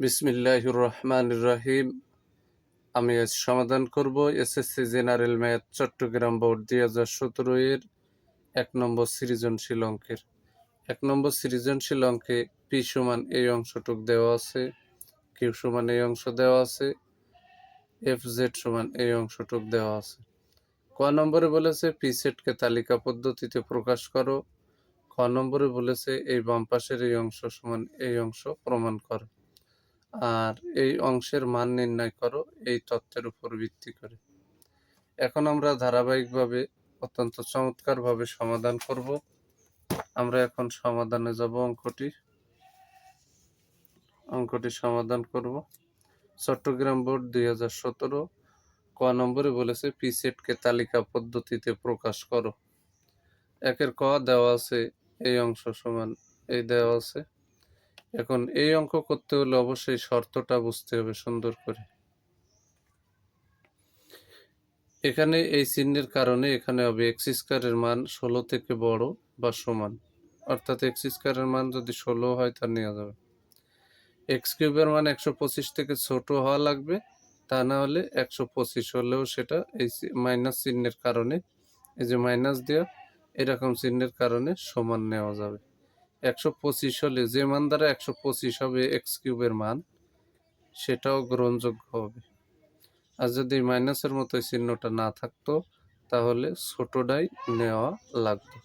বিসমিল্লাহির রহমান রহিম আমি আজ সমাধান করব SSC general math, Chittagong board, দুই হাজার সতেরো এর এক নম্বর সৃজনশীল অঙ্কের। এক নম্বর সৃজনশীল অঙ্কে পি সমান এই অংশটুক দেওয়া আছে, কিউ সমান এই অংশ দেওয়া আছে, এফ জেড সমান এই অংশটুক দেওয়া আছে। ক নম্বরে বলেছে, পি সেটকে তালিকা পদ্ধতিতে প্রকাশ করো। খ নম্বরে বলেছে, এই বাম পাশের এই অংশ সমান এই অংশ প্রমাণ করো। আর এই অংশের মান নির্ণয় করো, এই তত্ত্বের উপর ভিত্তি করে। এখন আমরা ধারাবাহিকভাবে অত্যন্ত চমৎকারভাবে সমাধান করব। আমরা এখন সমাধানে যাব অঙ্কটি। অঙ্কটি সমাধান করব। চট্টগ্রাম বোর্ড দুই হাজার সতেরো ক নম্বরে বলেছে পিসেটকে তালিকা পদ্ধতিতে প্রকাশ করো। একের ক দেওয়া আছে, এই অংশ সমান, এই দেওয়া আছে। এখন এই অঙ্ক করতে হলে অবশ্যই শর্তটা বুঝতে হবে, সুন্দর করে। এখানে এই চিহ্নের কারণে এখানে হবে এক্স স্কোয়ারের মান ষোলো থেকে বড় বা সমান। অর্থাৎ এক্স স্কোয়ারের মান যদি ষোলো হয় তা নেওয়া যাবে। এক্স কিউবের মান একশো পঁচিশ থেকে ছোট হওয়া লাগবে, তা না হলে একশো পঁচিশ হলেও সেটা এই মাইনাস চিহ্নের কারণে, এই যে মাইনাস দেওয়া, এরকম চিহ্নের কারণে সমান নেওয়া যাবে। একশো পঁচিশ হলে যে মান দ্বারা একশো পঁচিশ হবে এক্স কিউবের মান, সেটাও গ্রহণযোগ্য হবে। আর যদি মাইনাসের মতো চিহ্নটা না থাকতো, তাহলে ছোটটাই নেওয়া লাগতো।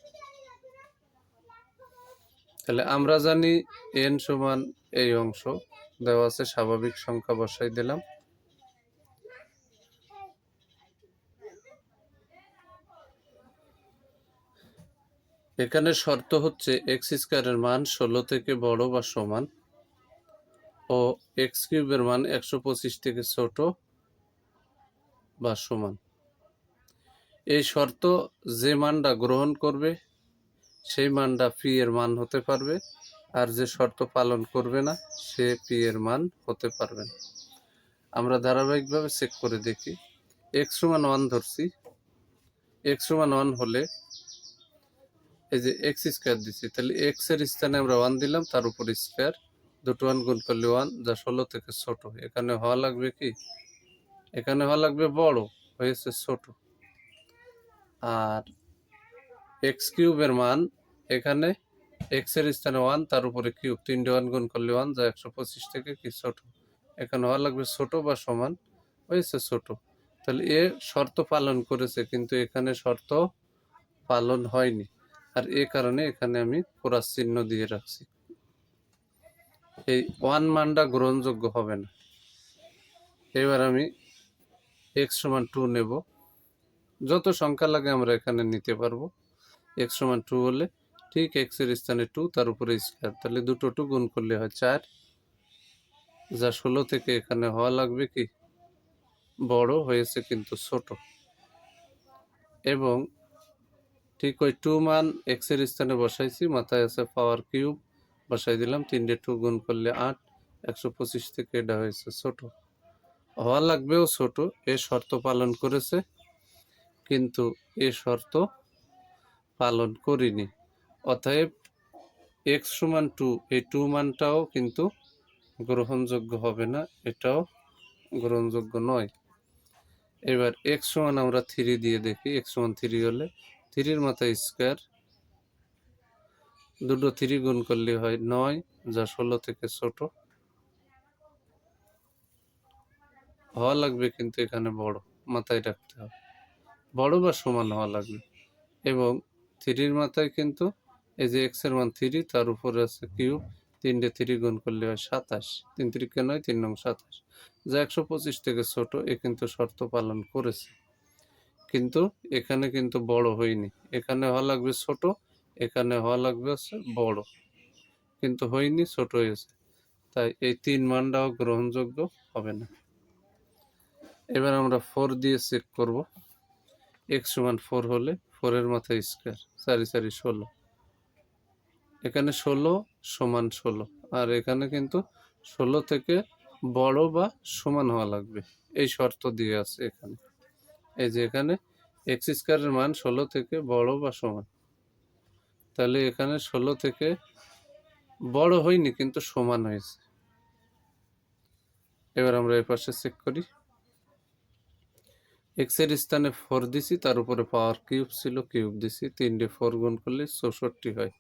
তাহলে আমরা জানি এন সমান এই অংশ, দেওয়া আছে স্বাভাবিক সংখ্যা বসাই দিলাম। এখানে শর্ত হচ্ছে এক্স স্কোয়ারের মান ষোলো থেকে বড় বা সমান ও এক্স কিউবের মান একশো পঁচিশ থেকে ছোট বা সমান। এই শর্ত যে মানটা গ্রহণ করবে, সেই মানটা পি এর মান হতে পারবে, আর যে শর্ত পালন করবে না, সে পি এর মান হতে পারবে না। আমরা ধারাবাহিকভাবে চেক করে দেখি। এক্স সমান ওয়ান ধরছি। এক্স সমান ওয়ান হলে এই যে এক্স স্কোয়ার দিচ্ছি তাহলে এক্সের স্থানে আমরা ওয়ান দিলাম, তার উপর স্কোয়ার দুটো ওয়ান গুণ করলে ওয়ান যা ষোলো থেকে ছোট। এখানে হওয়া লাগবে কি? এখানে হওয়া লাগবে বড়, হয়েছে ছোট। আর এক্স কিউবের মান, এখানে এক্সের স্থানে ওয়ান তার উপরে কিউব তিনটে ওয়ান গুণ করলে ওয়ান যা একশো পঁচিশ থেকে কি ছোট? এখানে হওয়া লাগবে ছোট বা সমান, হয়েছে ছোট। তাহলে এ শর্ত পালন করেছে, কিন্তু এখানে শর্ত পালন হয়নি। আর এ কারণে এখানে আমি ক্রস চিহ্ন দিয়ে রাখছি। এই ওয়ান মানটা গ্রহণযোগ্য হবে না। এবার আমি এক্স সমান টু নেব। যত সংখ্যা লাগে আমরা এখানে নিতে পারব। এক্স সমান টু হলে ঠিক এক্সের স্থানে টু তার উপরে স্কোয়ার তাহলে দুটো টু গুণ করলে হয় চার। যা ষোলো থেকে এখানে হওয়া লাগবে কি? বড় হয়েছে কিন্তু ছোট। এবং ঠিক ওই টু মান এক্সের স্থানে বসাইছি, মাথায় আছে পাওয়ার কিউব বসাই দিলাম তিনটে টু গুণ করলে আট, একশো পঁচিশ থেকে এটা হয়েছে ছোট। হওয়া লাগবেও ছোট, এ শর্ত পালন করেছে, কিন্তু এ শর্ত পালন করিনি। অতএব এক্স সমান টু এই টু মানটাও কিন্তু গ্রহণযোগ্য হবে না, এটাও গ্রহণযোগ্য নয়। এবার এক্স সমান আমরা থ্রি দিয়ে দেখি এক্স সমান থ্রি হলে থ্রির মাথায় স্কোয়ার। দুটো থ্রি গুণ করলে হয় নয়, যা ষোলো থেকে ছোট। হওয়া লাগবে কিন্তু এখানে বড়, মাথায় রাখতে হবে। বড় বা সমান হওয়া লাগবে। এবং থ্রির মাথায় কিন্তু এই যে এক্সের মান থ্রি, তার উপরে আছে কিউব। তিনটে থ্রি গুণ করলে হয় সাতাশ। তিন তিরিকে নয়, তিন নং সাতাশ। যা একশো পঁচিশ থেকে ছোট, এ কিন্তু শর্ত পালন করেছে। কিন্তু এখানে কিন্তু বড় হয়নি। এখানে হওয়া লাগবে ছোট, এখানে হওয়া লাগবে হচ্ছে বড়। কিন্তু হয়নি, ছোট হয়েছে। তাই এই তিন মানটাও গ্রহণযোগ্য হবে না। এবার আমরা ফোর দিয়ে চেক করব। এক্স সমান ফোর হলে ফোরের মাথায় স্কোয়ার চারি চারি ষোলো। এখানে ষোলো সমান ষোলো। আর এখানে কিন্তু ষোলো থেকে বড় বা সমান হওয়া লাগবে। এই শর্ত দিয়ে আছে এখানে। এই যে এখানে এক্স স্কোয়ারের মান ষোলো থেকে বড় বা সমান। তাহলে এখানে ষোলো থেকে বড় হয়নি, কিন্তু সমান হয়েছে। এবার আমরা এই পাশে চেক করি। এক্সের স্থানে ফোর দিছি, তার উপরে পাওয়ার কিউব ছিল কিউব দিছি, তিনটে ফোর গুণ করলে চৌষট্টি হয়।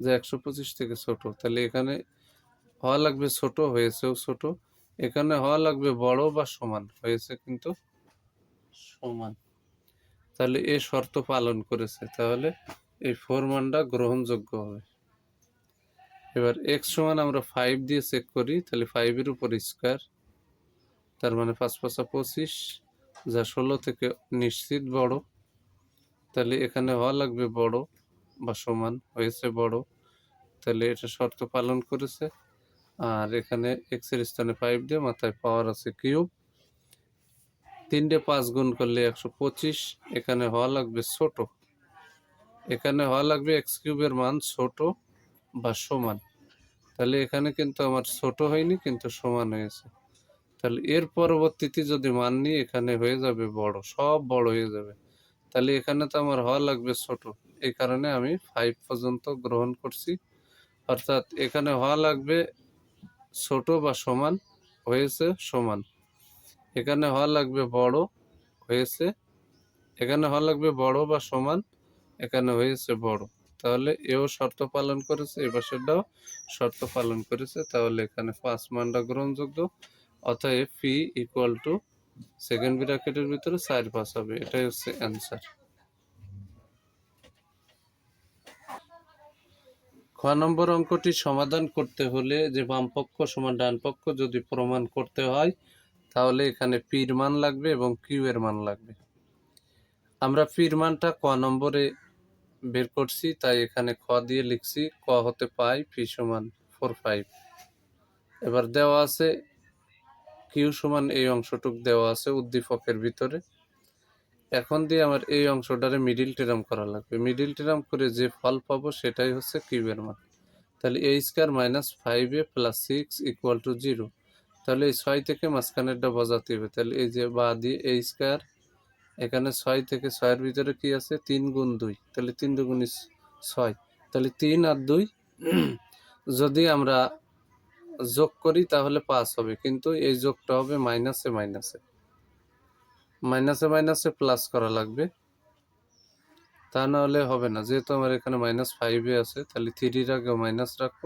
যা একশো পঁচিশ থেকে ছোট, তাহলে এখানে হওয়া লাগবে ছোট, হয়েছেও ছোট। এখানে হওয়া লাগবে বড় বা সমান, হয়েছে কিন্তু সমান তাহলে এ শর্ত পালন করেছে, তাহলে এই ফোর মানটা গ্রহণযোগ্য হবে। এবার এক্স সমান আমরা ফাইভ দিয়ে চেক করি, তাহলে ফাইভের উপর স্কোয়ার তার মানে পাঁচ পাঁচা পঁচিশ, যা ষোলো থেকে নিশ্চিত বড়। তাহলে এখানে হওয়া লাগবে বড় বা সমান, হয়েছে বড়। তাহলে এটা শর্ত পালন করেছে। আর এখানে এক্সের স্থানে ফাইভ দিয়ে মাথায় পাওয়ার আছে কিউব তিনটে পাঁচ গুণ করলে একশো পঁচিশ, এখানে হওয়া লাগবে ছোট। এখানে হওয়া লাগবে এক্স কিউবের মান ছোট বা সমান। তাহলে এখানে কিন্তু আমার ছোট হয়নি, কিন্তু সমান হয়েছে। তাহলে এর পরবর্তীতে যদি মান নিই, এখানে হয়ে যাবে বড়, সব বড় হয়ে যাবে। তাহলে এখানে তো আমার হওয়া লাগবে ছোট। এই কারণে আমি ফাইভ পর্যন্ত গ্রহণ করছি। অর্থাৎ এখানে হওয়া লাগবে ছোট বা সমান, হয়েছে সমান। এখানে হওয়া লাগবে বড় হয়েছে, এখানে হওয়া লাগবে বড় বা সমান, এখানে হয়েছে বড়। তাহলে এও শর্ত পালন করেছে এই পাশেরটাও শর্ত পালন করেছে। তাহলে এখানে পাঁচ মানটা গ্রহণযোগ্য, অতএব পি ইকুয়াল টু সেকেন্ড ব্র্যাকেটের ভিতরে চার পাঁচ হবে, এটাই হচ্ছে অ্যান্সার খ নম্বর অঙ্কটি সমাধান করতে হলে যে বাম পক্ষ সমান ডান পক্ষ যদি প্রমাণ করতে হয় তাহলে এখানে পির মান লাগবে এবং কিউ এর মান লাগবে। আমরা পির মানটা ক নম্বরে বের করছি, তাই এখানে খ দিয়ে লিখছি, ক হতে পাই পি সমান ফোর ফাইভ। এবার দেওয়া আছে, কিউ সমান এই অংশটুক দেওয়া আছে উদ্দীপকের ভিতরে। এখন দিয়ে আমার এই অংশটারে মিডিল টেরাম করা লাগবে। মিডিল টেরাম করে যে ফল পাবো সেটাই হচ্ছে কিউবের মান। তাহলে A square minus five A plus six equal to zero তাহলে এই ছয় থেকে মাঝখানেরটা বোঝাতে হবে। তাহলে এই যে বা দিয়ে এ স্কোয়ার, এখানে ছয় থেকে ছয়ের ভিতরে কি আছে? তিন গুণ দুই। তাহলে তিন দুগুণ ছয়। তাহলে তিন আর দুই, যদি আমরা যোগ করি তাহলে পাঁচ হবে। কিন্তু এই যোগটা হবে মাইনাসে মাইনাসে। মাইনাসে মাইনাসে প্লাস করা লাগবে। তা না হলে হবে না। যেহেতু আমার এখানে মাইনাস ফাইভে আছে, তাহলে থ্রির আগেও মাইনাস রাখব।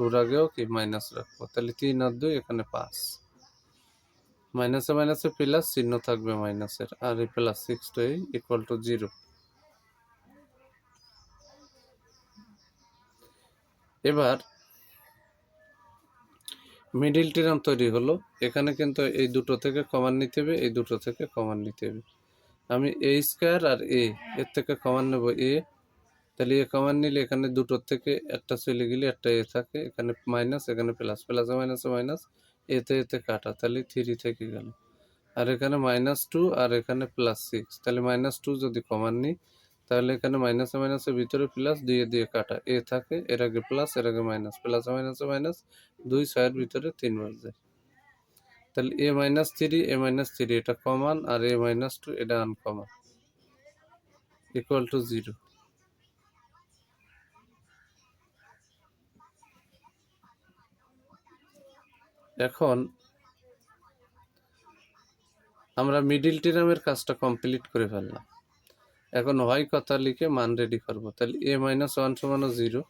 টুর আগেও কি মাইনাস রাখব? তাহলে তিন আর দুই এখানে পাঁচ। মাইনাসে মাইনাসে প্লাস চিহ্ন থাকবে মাইনাসের আর এই plus six two equal to zero এবার মিডিল টিরাম তৈরি হলো। এখানে কিন্তু এই দুটো থেকে কমান নিতে হবে, এই দুটো থেকে কমান নিতে হবে। আমি এ স্কোয়ার আর এ এর থেকে কমান নেব এ তাহলে এ কমান নিলে এখানে দুটোর থেকে একটা চলে গেলে একটা এ থাকে, এখানে মাইনাস এখানে প্লাস প্লাসে মাইনাসে মাইনাস এতে এতে কাটা, তাহলে থ্রি থেকে গেল। আর এখানে মাইনাস টু আর এখানে প্লাস সিক্স তাহলে মাইনাস টু যদি কমান নিই, তাহলে এখানে মাইনাসে মাইনাসের ভিতরে প্লাস দুইয়ে দিয়ে কাটা, এ থাকে, এর আগে প্লাস এর আগে মাইনাস প্লাসে মাইনাসে মাইনাস দুই ছয়ের ভিতরে তিন বার যায় তাহলে A minus three A minus three এটা কমান আর এ মাইনাস টু এটা আনকমান ইকুয়াল টু জিরো এখন আমরা মিডিল টিরামের কাজটা কমপ্লিট করে ফেললাম। এখন হয় কথা লিখে মান রেডি করব। তাহলে এ minus one সমানও zero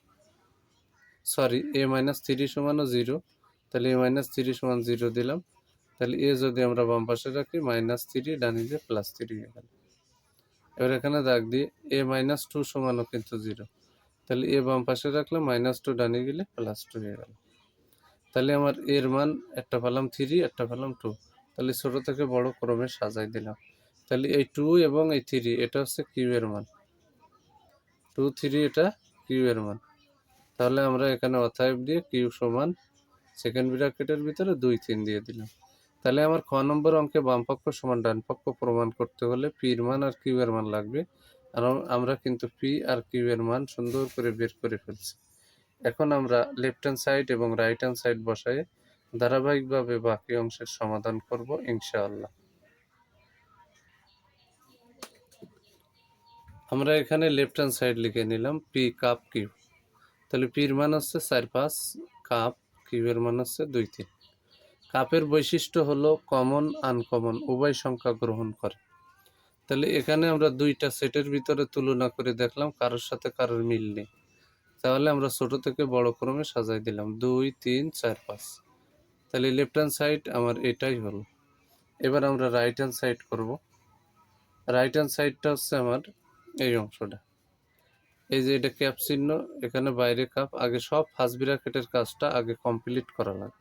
sorry A minus three সমানও zero তাহলে এ মাইনাস থ্রি সমান জিরো দিলাম। তাহলে এ যদি আমরা বাম পাশে রাখি মাইনাস থ্রি ডানি দিয়ে প্লাস থ্রি গেল। এবার এখানে দাগ দিয়ে এ মাইনাস টু সমানও কিন্তু জিরো তাহলে এ বাম পাশে রাখলাম মাইনাস টু ডানি গেলে প্লাস টু হয়ে গেল। তাহলে আমার এর মান একটা পেলাম থ্রি একটা পেলাম টু তাহলে ছোট থেকে বড় ক্রমে সাজাই দিলাম। তাহলে এই টু এবং এই থ্রি এটা হচ্ছে কিউ এর মান। টু থ্রি এটা কিউ এর মান। তাহলে আমরা এখানে অথাইব দিয়ে কিউ সমান সেকেন্ড ব্র্যাকেটের ভিতরে দুই তিন দিয়ে দিলাম। তাহলে আমার খ নম্বর অঙ্কে বামপক্ষ সমান ডানপক্ষ প্রমাণ করতে হলে পির মান আর কিউ এর মান লাগবে। আর আমরা কিন্তু পি আর কিউ এর মান সুন্দর করে বের করে ফেলছি। এখন আমরা লেফট হ্যান্ড সাইড এবং রাইট হ্যান্ড সাইড বসায় ধারাবাহিকভাবে বাকি অংশের সমাধান করব, ইনশাআল্লাহ। আমরা এখানে লেফট হ্যান্ড সাইড লিখে নিলাম পি কাপ কিউ তাহলে পির মান হচ্ছে চার পাঁচ কাপ কিউয়ের মান হচ্ছে দুই তিন। কাপের বৈশিষ্ট্য হলো কমন আনকমন উভয় সংখ্যা গ্রহণ করে। তাহলে এখানে আমরা দুইটা সেটের ভিতরে তুলনা করে দেখলাম কারোর সাথে কারোর মিল নেই। তাহলে আমরা ছোট থেকে বড় ক্রমে সাজাই দিলাম। দুই, তিন, চার, পাঁচ। তাহলে লেফট হ্যান্ড সাইড আমার এটাই হলো। এবার আমরা রাইট হ্যান্ড সাইড করব। রাইট হ্যান্ড সাইডটা হচ্ছে আমার এই অংশটা। এই যে এটা ক্যাপ চিহ্ন, এখানে বাইরে কাপ আগে সব ফার্স্ট ব্র্যাকেটের কাজটা আগে কমপ্লিট করা লাগে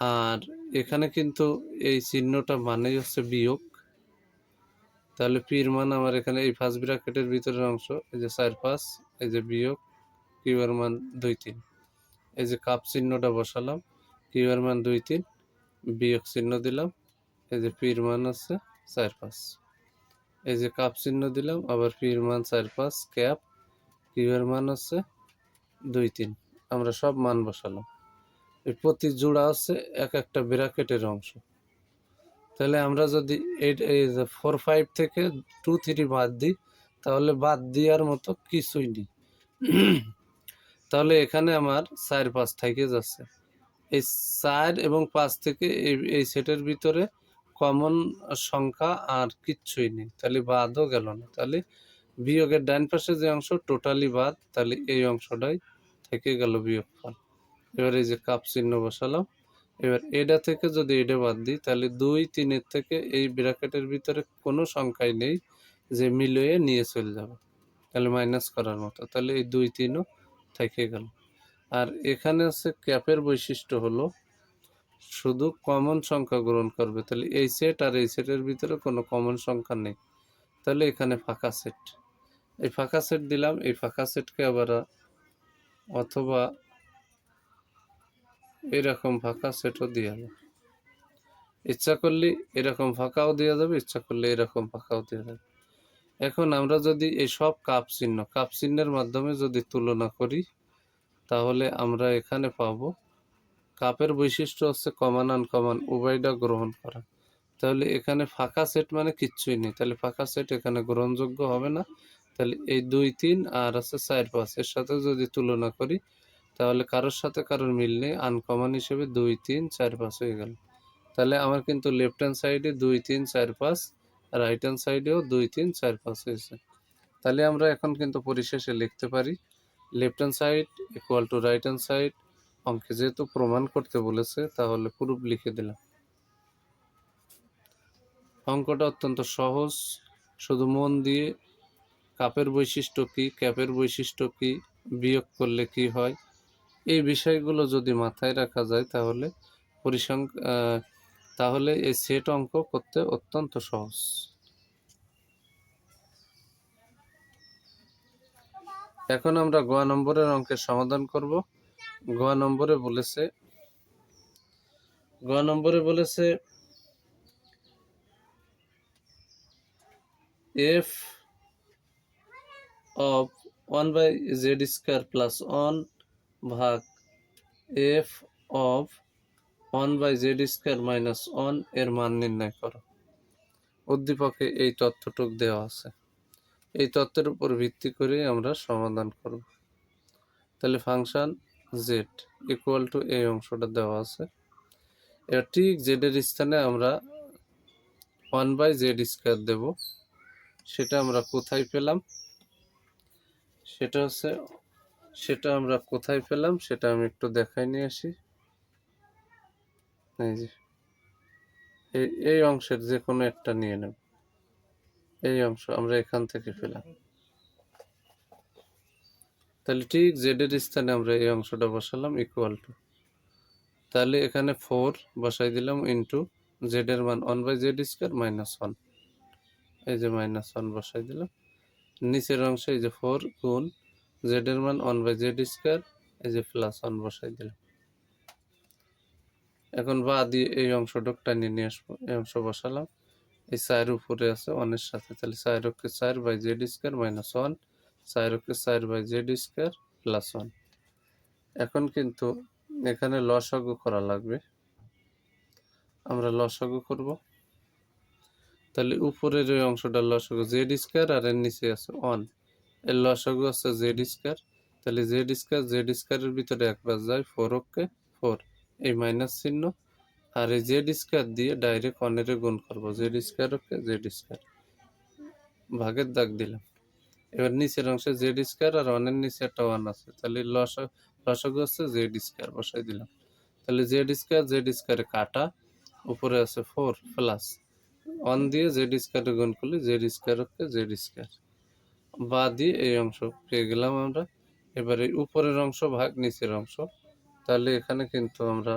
আর এখানে কিন্তু এই চিহ্নটা মানেই হচ্ছে বিয়োগ। তাহলে পির মান আমার এখানে এই ফার্স্ট ব্র্যাকেটের ভিতরের অংশ, এই যে চার, পাঁচ এই যে বিয়োগ কিউয়ের মান দুই তিন। এই যে কাপ চিহ্নটা বসালাম কিউয়ের মান দুই তিন, বিয়োগ চিহ্ন দিলাম, এই যে পির মান আছে চার পাঁচ। এই যে কাপ চিহ্ন দিলাম, আবার পির মান চার পাঁচ, ক্যাপ কিউয়ের মান হচ্ছে দুই তিন। আমরা সব মান বসালাম। এই প্রতি জোড়া হচ্ছে এক একটা ব্র্যাকেটের অংশ। তাহলে আমরা যদি এই ফোর ফাইভ থেকে টু থ্রি বাদ দিই তাহলে বাদ দেওয়ার মতো কিছুই নেই। তাহলে এখানে আমার চার পাঁচ থেকে যাচ্ছে। এই চার এবং পাঁচ থেকে এই এই সেটের ভিতরে কমন সংখ্যা আর কিচ্ছুই নেই। তাহলে বাদও গেল না। তাহলে বিয়োগের ডান পাশে যে অংশ টোটালি বাদ, তাহলে এই অংশটাই থেকে গেল বিয়োগ ফল এবার এই যে কাপ চিহ্ন বসালাম। এবার এটা থেকে যদি এটা বাদ দিই, তাহলে দুই তিনের থেকে এই ব্র্যাকেটের ভিতরে কোনো সংখ্যাই নেই। যে মিলিয়ে নিয়ে চলে যাবে। তাহলে মাইনাস করার মতো। তাহলে এই দুই তিনও থেকে গেল। আর এখানে হচ্ছে ক্যাপের বৈশিষ্ট্য হলো, শুধু কমন সংখ্যা গ্রহণ করবে। তাহলে এই সেট আর এই সেটের ভিতরে কোনো কমন সংখ্যা নেই। তাহলে এখানে ফাঁকা সেট এই ফাঁকা সেট দিলাম। এই ফাঁকা সেটকে আবার, অথবা এরকম ফাঁকা সেটও দেওয়া যাবে ইচ্ছা করলে এরকম ফাঁকাও দেওয়া যাবে ইচ্ছা করলে এরকম ফাঁকাও দেওয়া যাবে এখন আমরা যদি এই সব কাপ চিহ্ন, কাপ চিহ্নের মাধ্যমে যদি তুলনা করি, তাহলে আমরা এখানে পাব কাপের বৈশিষ্ট্য হচ্ছে কমান আনকমান উভয়টা গ্রহণ করা। তাহলে এখানে ফাঁকা সেট মানে কিচ্ছুই নেই। তাহলে ফাঁকা সেট এখানে গ্রহণযোগ্য হবে না। তাহলে এই দুই, তিন আর আছে চার, পাঁচ, এর সাথে যদি তুলনা করি, তাহলে কারোর সাথে কারোর মিল নেই। আনকমন হিসেবে দুই, তিন, চার, পাঁচ হয়ে গেল। তাহলে আমার কিন্তু লেফট হ্যান্ড সাইডে দুই, তিন, চার, পাঁচ রাইট হ্যান্ড সাইডেও দুই, তিন, চার, পাঁচ হয়েছে। তাহলে আমরা এখন কিন্তু পরিশেষে লিখতে পারি left hand side equal to right hand side অঙ্কে যেহেতু প্রমাণ করতে বলেছে, তাহলে প্রুফ লিখে দিলাম। অঙ্কটা অত্যন্ত সহজ, শুধু মন দিয়ে কাপের বৈশিষ্ট্য কি, ক্যাপের বৈশিষ্ট্য কি, বিয়োগ করলে কি হয়, এই বিষয়গুলো যদি মাথায় রাখা যায়, তাহলে পরিসং তাহলে এই সেট অঙ্ক করতে অত্যন্ত সহজ। এখন আমরা গ নম্বরের অঙ্কের সমাধান করব। গ নম্বরে বলেছে গ নম্বরে বলেছে F of one by Z square plus one ভাগ F of one by Z square minus ওয়ানের মান নির্ণয় করো। উদ্দীপকে এই তথ্যটুক দেওয়া আছে। এই তথ্যের উপর ভিত্তি করে আমরা সমাধান করব। তাহলে ফাংশন জেড ইকুয়াল টু এই অংশটা দেওয়া আছে। এবার ঠিক জেডের স্থানে আমরা ওয়ান বাই জেড স্কোয়ার দেব। সেটা আমরা কোথায় পেলাম? সেটা হচ্ছে, সেটা আমরা কোথায় পেলাম? সেটা আমি একটু দেখাই নিয়ে আসি। এই এই অংশের যে কোনো একটা নিয়ে নেব। এই অংশ আমরা এখান থেকে পেলাম তাহলে ঠিক জেডের স্থানে আমরা এই অংশটা বসালাম ইকুয়াল টু তাহলে এখানে ফোর বসাই দিলাম ইন্টু জেডের মান one by Z square minus one এই যে মাইনাস ওয়ান বসাই দিলাম। নিচের অংশে এই যে ফোর গুণ জেডের মান ওয়ান বাই জেড স্কোয়ার এই যে প্লাস ওয়ান বসাই দিলাম। এখন বা দিয়ে এই অংশটা টানিয়ে নিয়ে আসব। এই অংশ বসালাম। এই চায়ের উপরে আছে ওয়ানের সাথে, তাহলে চার অক্ষে চার by Z square minus one চার অক্ষে চার by Z square plus one. এখন কিন্তু এখানে লসাগু করা লাগবে। আমরা লসাগু করব। তাহলে উপরের ওই অংশটা লসাগু জেড স্কোয়ার আর এর নিচে আছে ওয়ান। এর লসাগু আছে জেড স্কোয়ার। তাহলে জেড স্কোয়ার, জেড স্কোয়ারের ভিতরে একবার যায় ফোর অক্ষে, ফোর। এই মাইনাস চিহ্ন আর এই জেড স্কোয়ার দিয়ে ডাইরেক্ট অনেরে গুণ করব। Z square okay Z square ভাগের দাগ দিলাম। এবার নিচের অংশে জেড স্কোয়ার আর ওয়ানের নিচে একটা ওয়ান আছে। তাহলে লস লসক হচ্ছে জেড স্কোয়ার বসাই দিলাম। তাহলে জেড স্কোয়ার জেড স্কোয়ারে কাটা। উপরে আছে ফোর প্লাস ওয়ান দিয়ে জেড স্কোয়ারে গুণ করলে জেড স্কোয়ার হচ্ছে জেড স্কোয়ার বা দিয়ে এই অংশ পেয়ে গেলাম আমরা। এবারে উপরের অংশ ভাগ নিচের অংশ। তাহলে এখানে কিন্তু আমরা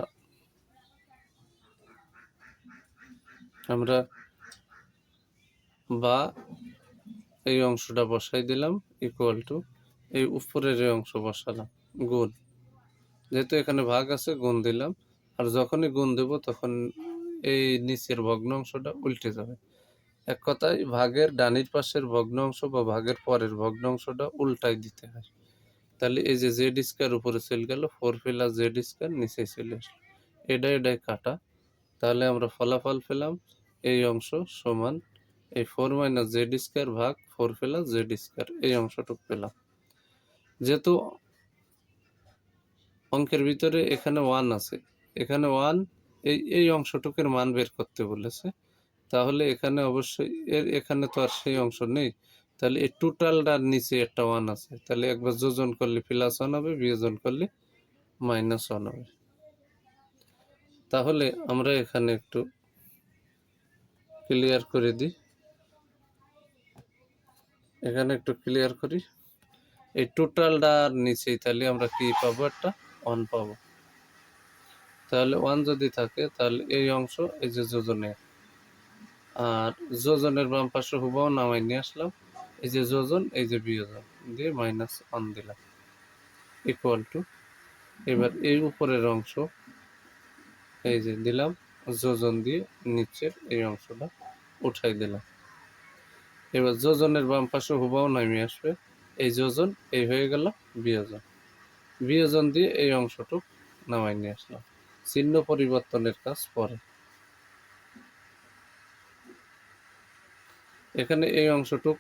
আমরা বা এই অংশটা বসাই দিলাম ইকুয়াল টু এই উপরের এই অংশ বসালাম, গুণ। যেহেতু এখানে ভাগ আছে, গুণ দিলাম। আর যখনই গুণ দেব, তখন এই নিচের ভগ্ন অংশটা উল্টে যাবে। এক কথায়, ভাগের ডানির পাশের ভগ্ন অংশ বা ভাগের পরের ভগ্ন অংশটা উল্টাই দিতে হয়। তাহলে এই যে জেড স্কোয়ার উপরে চলে গেল ফোর প্লাস জেড স্কোয়ার নিচে চলে আসলো। এটা এটাই কাটা, তাহলে আমরা ফলাফল পেলাম এই অংশ সমান এই ফোর মাইনাস জেড স্কোয়ার ভাগ ফোর প্লাস জেড স্কোয়ার এই অংশটুকু পেলাম। যেহেতু অঙ্কের ভিতরে এখানে ওয়ান আছে, এখানে ওয়ান এই এই অংশটুকের মান বের করতে বলেছে। তাহলে এখানে অবশ্যই, এর, এখানে তো আর সেই অংশ নেই। তাহলে এই টোটালটার নিচে একটা ওয়ান আছে। তাহলে একবার যোজন করলে প্লাস ওয়ান হবে, বিয়োজন করলে মাইনাস ওয়ান হবে। তাহলে আমরা এখানে একটু ক্লিয়ার করে দিই। এখানে একটু ক্লিয়ার করি। এই টোটালটার নিচেই তাহলে আমরা কি পাবো? একটা ওয়ান পাবো। তাহলে ওয়ান যদি থাকে, তাহলে এই অংশ, এই যে যোজনের। আর যোজনের বাম পাশে হুবাও নামাই নিয়ে আসলাম। এই যে যোজন, এই যে বিয়োজন, দিয়ে মাইনাস ওয়ান দিলাম। ইকুয়াল টু এবার এই উপরের অংশ, এই যে দিলাম, যোজন দিয়ে নিচের এই অংশটা উঠাই দিলাম। এবার যোজনের বাম পাশে হুবাও নামিয়ে আসবে। এই যোজন, এই হয়ে গেল বিয়োজন। বিয়োজন দিয়ে এই অংশটুক নামাই নিয়ে আসলাম। চিহ্ন পরিবর্তনের কাজ পরে। এখানে এই অংশটুক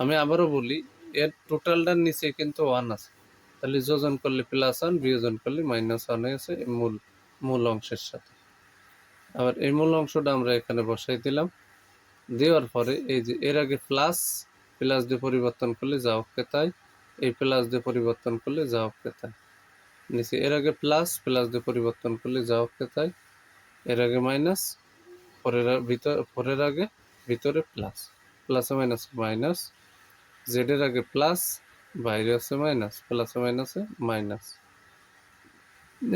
আমি আবারও বলি, এর টোটালটার নিচে কিন্তু ওয়ান আছে। তাহলে যোজন করলে প্লাস ওয়ান বিয়োজন করলে মাইনাস ওয়ান হয়েছে মূল মূল অংশের সাথে। আবার এই মূল অংশটা আমরা এখানে বসাই দিলাম। দেওয়ার পরে এই যে এর আগে প্লাস প্লাস দিয়ে পরিবর্তন করলে যা অক্ষে তাই, এই প্লাস দিয়ে পরিবর্তন করলে যা অক্ষে তাই। নিচে এর আগে প্লাস প্লাস দিয়ে পরিবর্তন করলে যা অক্ষে তাই, এর আগে মাইনাস পরের ভিতর, পরের আগে ভিতরে প্লাস প্লাসে মাইনাস মাইনাস জেডের আগে প্লাস বাইরে আছে মাইনাস প্লাসে মাইনাসে মাইনাস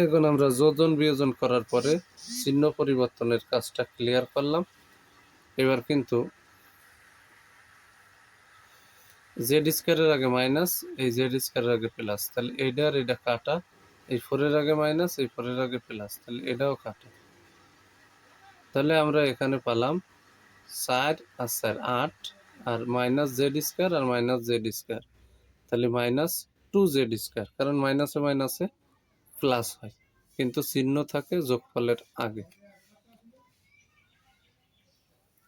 এখন আমরা যোজন বিয়োজন করার পরে চিহ্ন পরিবর্তনের কাজটা ক্লিয়ার করলাম। এবার কিন্তু জেড স্কোয়ারের আগে মাইনাস এই জেড স্কোয়ারের আগে প্লাস তাহলে এইটা আর এটা কাটা, এই ফোরের আগে মাইনাস এই ফোরের আগে প্লাস তাহলে এটাও কাটা। তাহলে আমরা এখানে পেলাম চার আর চার, আট আর মাইনাস জেড স্কোয়ার আর মাইনাস জেড স্কোয়ার তাহলে মাইনাস টু জেড স্কোয়ার কারণ মাইনাসে মাইনাসে প্লাস হয়। কিন্তু চিহ্ন থাকে যোগফলের আগে।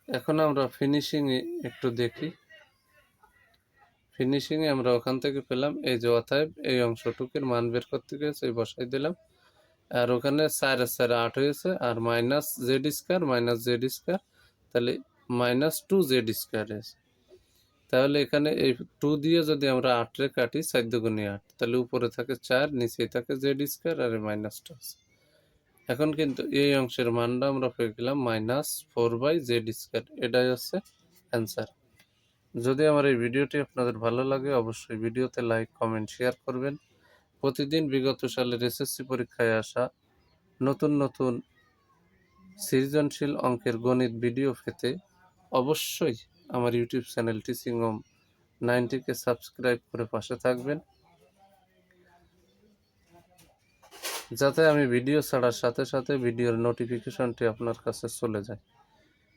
এখন আমরা ফিনিশিং একটু দেখি। ফিনিশিং এ আমরা ওখান থেকে পেলাম, এই যে অতএব এই অংশটুকুর মান বের করতে গেছে বসাই দিলাম। আর ওখানে চার চার আট হয়েছে, আর minus Z square minus Z square তাহলে মাইনাস টু জেড স্কোয়ার হয়েছে। তাহলে এখানে এই টু দিয়ে যদি আমরা আটরে কাটি, চার দুগুণে আট, তাহলে উপরে থাকে চার নিচে থাকে জেড স্কোয়ার আর মাইনাসটা আছে। এখন কিন্তু এই অংশের মানটা আমরা পেয়ে গেলাম minus four by Z square এটাই হচ্ছে অ্যান্সার যদি আমার এই ভিডিওটি আপনাদের ভালো লাগে, অবশ্যই ভিডিওতে লাইক কমেন্ট শেয়ার করবেন। প্রতিদিন বিগত সালের এসএসসি পরীক্ষায় আসা নতুন নতুন সৃজনশীল অঙ্কের গণিত ভিডিও পেতে অবশ্যই আমার ইউটিউব চ্যানেল টিচিং হোম নাইনটিকে সাবস্ক্রাইব করে পাশে থাকবেন। যাতে আমি ভিডিও ছাড়ার সাথে সাথে ভিডিওর নোটিফিকেশনটি আপনার কাছে চলে যায়।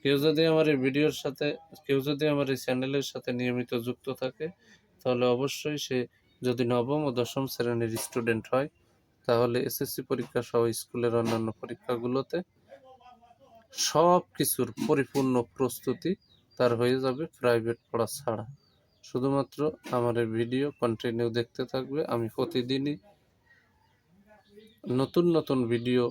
কেউ যদি আমার এই ভিডিওর সাথে, কেউ যদি আমার এই চ্যানেলের সাথে নিয়মিত যুক্ত থাকে, তাহলে অবশ্যই সে যদি নবম ও দশম শ্রেণির স্টুডেন্ট হয়, তাহলে এসএসসি পরীক্ষা সহ স্কুলের অন্যান্য পরীক্ষাগুলোতে সব কিছুর পরিপূর্ণ প্রস্তুতি তার হয়ে যাবে প্রাইভেট পড়া ছাড়া। শুধুমাত্র আমার এই ভিডিও কন্টিনিউ দেখতে থাকবে। আমি প্রতিদিনই নতুন নতুন ভিডিও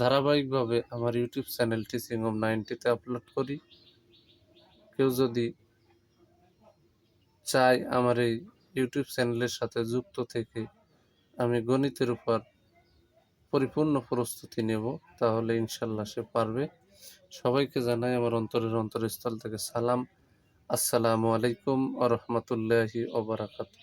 ধারাবাহিকভাবে আমার ইউটিউব চ্যানেল টিচিং অফ নাইনটিতে আপলোড করি। কেউ যদি চায় আমার এই ইউটিউব চ্যানেলের সাথে যুক্ত থেকে আমি গণিতের উপর পরিপূর্ণ প্রস্তুতি নেব, তাহলে ইনশাল্লাহ সে পারবে। সবাইকে জানাই আমার অন্তরের অন্তরস্থল থেকে সালাম। আসসালামু আলাইকুম আ রহমতুল্লাহি ওবরাকাতু